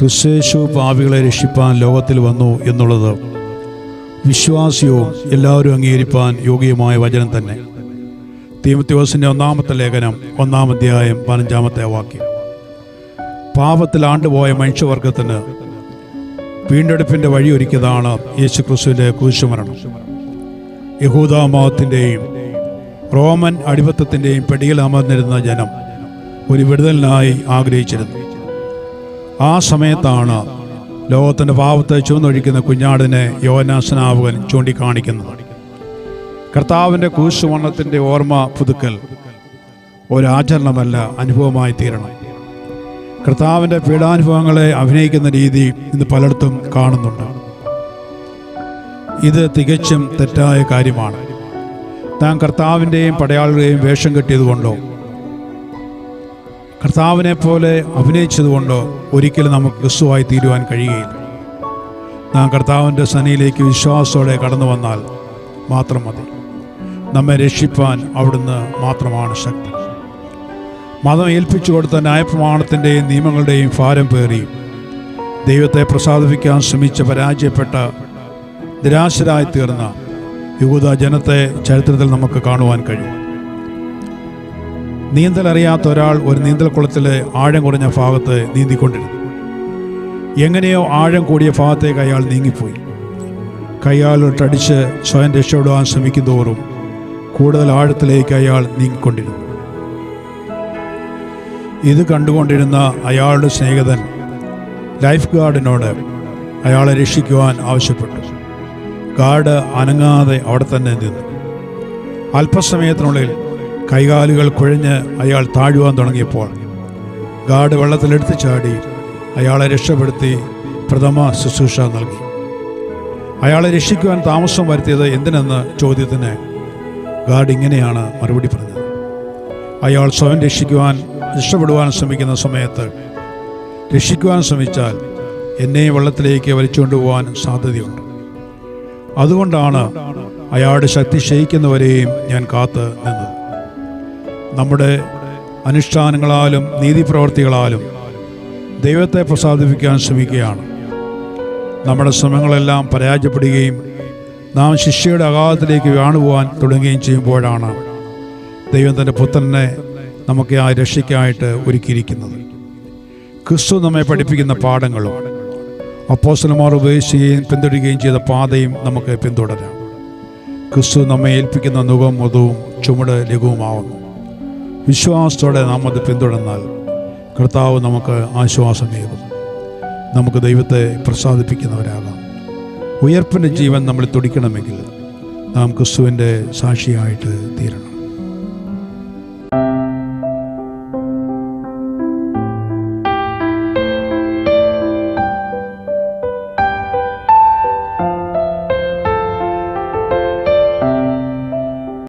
ക്രിസ്തേശു പാപികളെ രക്ഷിപ്പാൻ ലോകത്തിൽ വന്നു എന്നുള്ളത് വിശ്വാസിയവും എല്ലാവരും അംഗീകരിപ്പാൻ യോഗ്യമായ വചനം തന്നെ. തീമത്യോസിന്റെ ഒന്നാമത്തെ ലേഖനം ഒന്നാം അധ്യായം പതിനഞ്ചാമത്തെ വാക്യം. പാപത്തിൽ ആണ്ടുപോയ മനുഷ്യവർഗത്തിന് വീണ്ടെടുപ്പിന്റെ വഴിയൊരുക്കിയതാണ് യേശു ക്രിസ്തുവിന്റെ കുരിശുമരണം. യഹൂദാമതത്തിന്റെയും റോമൻ അടിപത്തത്തിന്റെയും പെടിയിൽ അമർന്നിരുന്ന ജനം ഒരു വിടുതലിനായി ആഗ്രഹിച്ചിരുന്നു. ആ സമയത്താണ് ലോകത്തിന്റെ പാപത്തെ ചുവന്നൊഴിക്കുന്ന കുഞ്ഞാടിനെ യോനാസനാവുകൻ ചൂണ്ടിക്കാണിക്കുന്നത്. കർത്താവിന്റെ കൂശുവണ്ണത്തിന്റെ ഓർമ്മ പുതുക്കൽ ഒരാചരണമല്ല അനുഭവമായി തീരണം. കർത്താവിന്റെ പീഡാനുഭവങ്ങളെ അഭിനയിക്കുന്ന രീതി ഇന്ന് പലയിടത്തും കാണുന്നുണ്ട്. ഇത് തികച്ചും തെറ്റായ കാര്യമാണ്. താൻ കർത്താവിന്റെയും പടയാളുടെയും വേഷം കെട്ടിയതുകൊണ്ടോ? കർത്താവിനെ പോലെ അഭിനയിച്ചതുകൊണ്ടോ ഒരിക്കലും നമുക്ക് ക്രിസ്തുവായി തീരുവാൻ കഴിയുകയില്ല. നാം കർത്താവിന്റെ സനിയിലേക്ക് വിശ്വാസത്തോടെ കടന്നു വന്നാൽ മാത്രം മതി. നമ്മെ രക്ഷിപ്പാൻ അവിടുന്ന് മാത്രമാണ് ശക്തി. മതം ഏൽപ്പിച്ചു കൊടുത്ത ന്യായപ്രമാണത്തിന്റെയും നിയമങ്ങളുടെയും ഭാരം പേറി ദൈവത്തെ പ്രസാദിപ്പിക്കാൻ ശ്രമിച്ച പരാജയപ്പെട്ട നിരാശരായി തീർന്ന യുവത ജനത്തെ ചരിത്രത്തിൽ നമുക്ക് കാണുവാൻ കഴിയും. നീന്തൽ അറിയാത്ത ഒരാൾ ഒരു നീന്തൽ നീന്തൽക്കുളത്തിലെ ആഴം കുറഞ്ഞ ഭാഗത്ത് നീന്തിക്കൊണ്ടിരുന്നു. എങ്ങനെയോ ആഴം കൂടിയ ഭാഗത്തേക്ക് അയാൾ നീങ്ങിപ്പോയി. കൈയാലിട്ടടിച്ച് സ്വയം രക്ഷപ്പെടുവാൻ ശ്രമിക്കുന്തോറും കൂടുതൽ ആഴത്തിലേക്ക് അയാൾ നീങ്ങിക്കൊണ്ടിരുന്നു. ഇത് കണ്ടുകൊണ്ടിരുന്ന അയാളുടെ സ്നേഹിതൻ ലൈഫ് ഗാർഡിനോട് അയാളെ രക്ഷിക്കുവാൻ ആവശ്യപ്പെട്ടു. ഗാർഡ് അനങ്ങാതെ അവിടെ തന്നെ നിന്നു. അല്പസമയത്തിനുള്ളിൽ കൈകാലുകൾ കുഴഞ്ഞ് അയാൾ താഴുവാൻ തുടങ്ങിയപ്പോൾ ഗാർഡ് വെള്ളത്തിലെടുത്ത് ചാടി അയാളെ രക്ഷപ്പെടുത്തി പ്രഥമ ശുശ്രൂഷ നൽകി. അയാളെ രക്ഷിക്കുവാൻ താമസം വരുത്തിയത് എന്തിനെന്ന് ചോദ്യത്തിന് ഗാർഡ് ഇങ്ങനെയാണ് മറുപടി പറഞ്ഞത്. അയാൾ സ്വയം രക്ഷിക്കുവാൻ രക്ഷപ്പെടുവാൻ ശ്രമിക്കുന്ന സമയത്ത് രക്ഷിക്കുവാൻ ശ്രമിച്ചാൽ എന്നെ വെള്ളത്തിലേക്ക് വലിച്ചുകൊണ്ടുപോകാൻ സാധ്യതയുണ്ട്. അതുകൊണ്ടാണ് അയാളുടെ ശക്തി ക്ഷയിക്കുന്നവരെയും ഞാൻ കാത്ത് നിന്നത്. നമ്മുടെ അനുഷ്ഠാനങ്ങളാലും നീതിപ്രവർത്തികളാലും ദൈവത്തെ പ്രസാദിപ്പിക്കാൻ ശ്രമിക്കുകയാണ്. നമ്മുടെ ശ്രമങ്ങളെല്ലാം പരാജയപ്പെടുകയും നാം ശിഷ്യയുടെ അഗാധത്തിലേക്ക് കാണുവാൻ തുടങ്ങുകയും ചെയ്യുമ്പോഴാണ് ദൈവം തന്റെ പുത്രനെ നമുക്ക് ആ രക്ഷയ്ക്കായിട്ട് ഒരുക്കിയിരിക്കുന്നത്. ക്രിസ്തു നമ്മെ പഠിപ്പിക്കുന്ന പാഠങ്ങളും അപ്പോസ്റ്റലമാർ ഉപേക്ഷിക്കുകയും പിന്തുടരുകയും ചെയ്ത പാതയും നമുക്ക് പിന്തുടരാം. ക്രിസ്തു നമ്മെ ഏൽപ്പിക്കുന്ന നുഖം മൃദവും ചുമട് ലഘുവുമാവുന്നു. വിശ്വാസത്തോടെ നാം അത് പിന്തുടർന്നാൽ കർത്താവ് നമുക്ക് ആശ്വാസമേകും. നമുക്ക് ദൈവത്തെ പ്രസാദിപ്പിക്കുന്നവരാകാം. ഉയർപ്പിന്റെ ജീവൻ നമ്മൾ തുടിക്കണമെങ്കിൽ നാം ക്രിസ്തുവിന്റെ സാക്ഷിയായിട്ട് തീരണം.